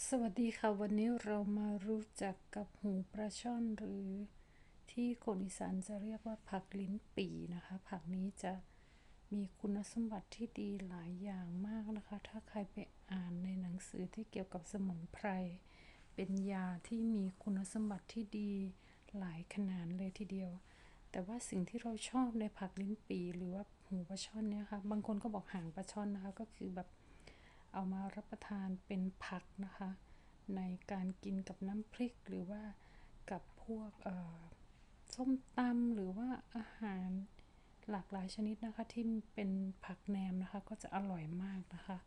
สวัสดีค่ะ วันนี้เรามารู้จักกับหูปลาช่อนหรือที่คนอีสานจะเรียกว่าผักลิ้นปีนะคะ ผักนี้จะมีคุณสมบัติที่ดีหลายอย่างมากนะคะ ถ้าใครไปอ่านในหนังสือที่เกี่ยวกับสมุนไพร เป็นยาที่มีคุณสมบัติที่ดีหลายขนาดเลยทีเดียว แต่ว่าสิ่งที่เราชอบในผักลิ้นปี หรือว่าหูปลาช่อนเนี่ยค่ะบางคนก็บอกหางปลาช่อนนะคะ ก็คือแบบ เอามารับประทานเป็นผักนะคะ ในการกินกับน้ำพริกหรือว่ากับพวกส้มตำหรือว่าอาหารหลากหลายชนิดนะคะที่เป็นผักแหนมนะคะ ก็จะอร่อยมากนะคะ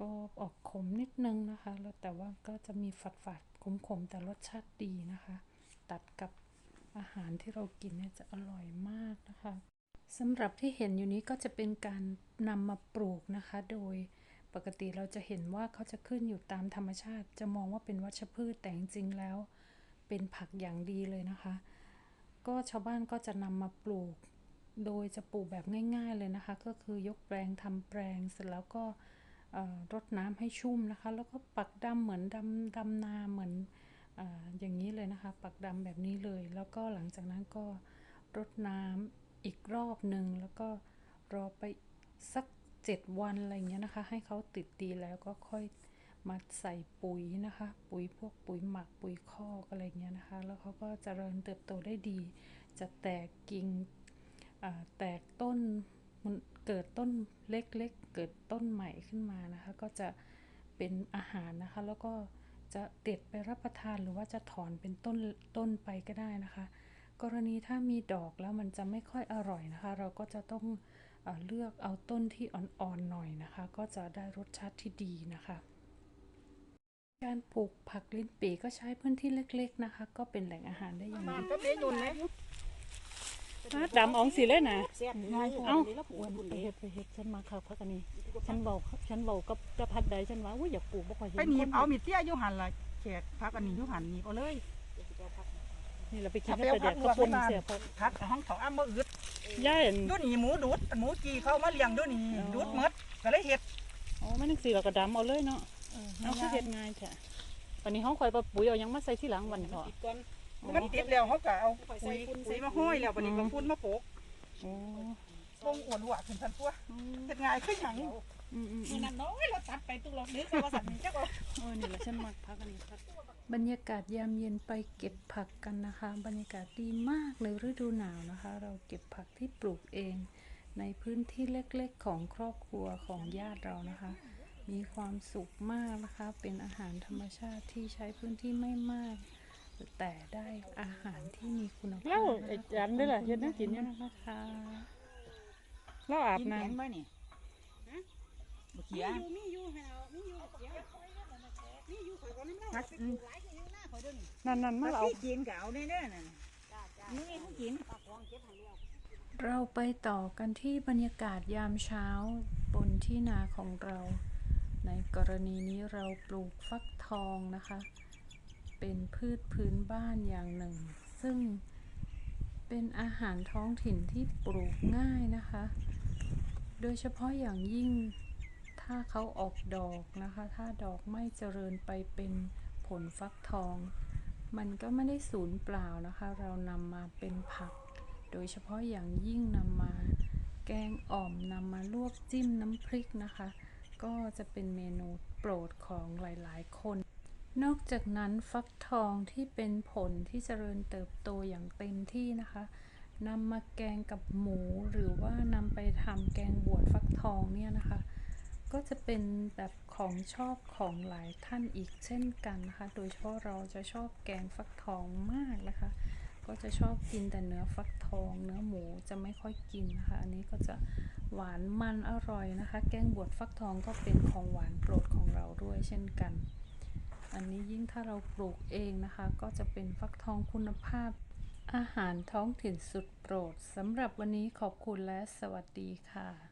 ก็ออกขมนิดนึงนะคะแล้วแต่ว่าก็จะมีฝาดฝาดๆขมๆแต่รสชาติดีนะคะ ตัดกับอาหารที่เรากินเนี่ยจะอร่อยมากนะคะสำหรับที่เห็นอยู่นี้ก็จะเป็นการนำมาปลูกนะคะ โดย ปกติเราจะเห็นว่าเขาจะขึ้นอยู่ตามธรรมชาติ จะมองว่าเป็นวัชพืชแต่จริงๆแล้ว เป็นผักอย่างดีเลยนะคะ ก็ชาวบ้านก็จะนำมาปลูก โดยจะปลูกแบบง่าย ๆเลยนะคะ ก็คือยกแปลงทำแปลงเสร็จแล้วก็รดน้ำให้ชุ่มนะคะ แล้วก็ปักดำเหมือนดำดำนาเหมือนออย่างนี้เลยนะคะ ปักดำแบบนี้เลย แล้วก็หลังจากนั้นก็รดน้ำอีกรอบหนึ่งแล้วก็รอไปสัก เจ็ดวันอะไรเงี้ยนะคะ ให้เขาติดดีแล้วก็ค่อยมาใส่ปุ๋ยนะคะ ปุ๋ยพวกปุ๋ยหมักปุ๋ยคอกอะไรเงี้ยนะคะ แล้วเขาก็จเจริญเติบโตได้ดี จะแตกกิ่งอ่าแตกต้นมันเกิดต้นเล็กๆเกิดต้นใหม่ขึ้นมานะคะ ก็จะเป็นอาหารนะคะ แล้วก็จะเด็ดไปรับประทานหรือว่าจะถอนเป็นต้นต้นไปก็ได้นะคะ กรณีถ้ามีดอกแล้วมันจะไม่ค่อยอร่อยนะคะ เราก็จะต้องเออเลือกเอาต้นที่อ่อนๆหน่อยนะคะ ก็จะได้รสชาติที่ดีนะคะ การปลูกผักลิ้นปี่ก็ใช้พื้นที่เล็ก ๆนะคะ ก็เป็นแหล่งอาหารได้อย่างมาดีก็เบี้ยยุ่นไหมดำอองสีเลยนะเสียบง่ายเอ้าแล้วปวดไปเฮ็ดไปเฮ็ดฉันมาค่ะพักอันนี้ฉันเบาฉันเบากับกับพัดใดฉันว่าอุ้ยอยากปลูกบ่ค่อยเห็นไปหนีบคนเอามีเตี้ยอยู่หันละแขกพักอันนี้อยู่หันหนีบเอาเลย นี่เราไปกินถ้ากับไปปลาเอาแดพักกกระลวกปุนให้มาเสียพักพักห้องเขาอ้ำมืออึดย่ายอันดูนี่หมูดูดหมูจีเขามาเลี้ยงดูนี่อ๋อดูดหมดก็เลยเฮ็ดอ๋อไม่นึกสิเราก็ดำเอาเลยเนาะเอาคือเฮ็ดง่ายแท้วันนี้ห้องข่อยปลาปุ๋ยเอายังมาใส่ที่หลังวันเถอะมันติดแล้วเขาก็เอาปุ๋ยปุ๋ยมาห้อยแล้วบัดนี้ก็ฟุ้นมาโปกโอ้ลงอ้วนหัวขึ้นทันตัวเฮ็ดง่ายขึ้นหยังอืมอืมอืนี่มนั่นน้อยเราตัดไปตุลนึกว่าสัตว์จักว่าเออนี่แหละฉันมักพักอันนี้พัก บรรยากาศยามเย็นไปเก็บผักกันนะคะ บรรยากาศดีมากเลยฤดูหนาวนะคะ เราเก็บผักที่ปลูกเอง ในพื้นที่เล็กๆของครอบครัวของญาติเรานะคะ มีความสุขมากนะคะ เป็นอาหารธรรมชาติที่ใช้พื้นที่ไม่มาก แต่ได้อาหารที่มีคุณภาพแล้วไอ้จันด้วยล่ะเฮ็ดแนวกินเนี่ยนะคะเราอาบกินน้แข็งบ่นี่บ่เขียมีอยู่ให้เอามีอยู่เดี๋ยวมีอยู่ข่อยก็น้ำเล่า น้าข่อยเด้อนี่ำนั่นนั่นมาถ้าเอา พี่กินก็เอาแน่ๆนั่นนี่เขากินปากของเก็บให้แล้วเราไปต่อกันที่บรรยากาศยามเช้าบนที่นาของเรา ในกรณีนี้เราปลูกฟักทองนะคะ เป็นพืชพื้นบ้านอย่างหนึ่ง ซึ่งเป็นอาหารท้องถิ่นที่ปลูกง่ายนะคะ โดยเฉพาะอย่างยิ่งถ้าเขาออกดอกนะคะ ถ้าดอกไม่เจริญไปเป็นผลฟักทอง มันก็ไม่ได้สูญเปล่านะคะ เรานำมาเป็นผัก โดยเฉพาะอย่างยิ่งนำมาแกงอ่อมนำมาลวกจิ้มน้ำพริกนะคะ ก็จะเป็นเมนูโปรดของหลายๆ คน นอกจากนั้นฟักทองที่เป็นผลที่เจริญเติบโตอย่างเต็มที่นะคะนำมาแกงกับหมูหรือว่านำไปทำแกงบวชฟักทองเนี่ยนะคะ ก็จะเป็นแบบของชอบของหลายท่านอีกเช่นกันนะคะ โดยเฉพาะเราจะชอบแกงฟักทองมากนะคะ ก็จะชอบกินแต่เนื้อฟักทอง เนื้อหมูจะไม่ค่อยกินนะคะ อันนี้ก็จะหวานมันอร่อยนะคะ แกงบวชฟักทองก็เป็นของหวานโปรดของเราด้วยเช่นกัน อันนี้ยิ่งถ้าเราปลูกเองนะคะ ก็จะเป็นฟักทองคุณภาพ อาหารท้องถิ่นสุดโปรดสำหรับวันนี้ขอบคุณและสวัสดีค่ะ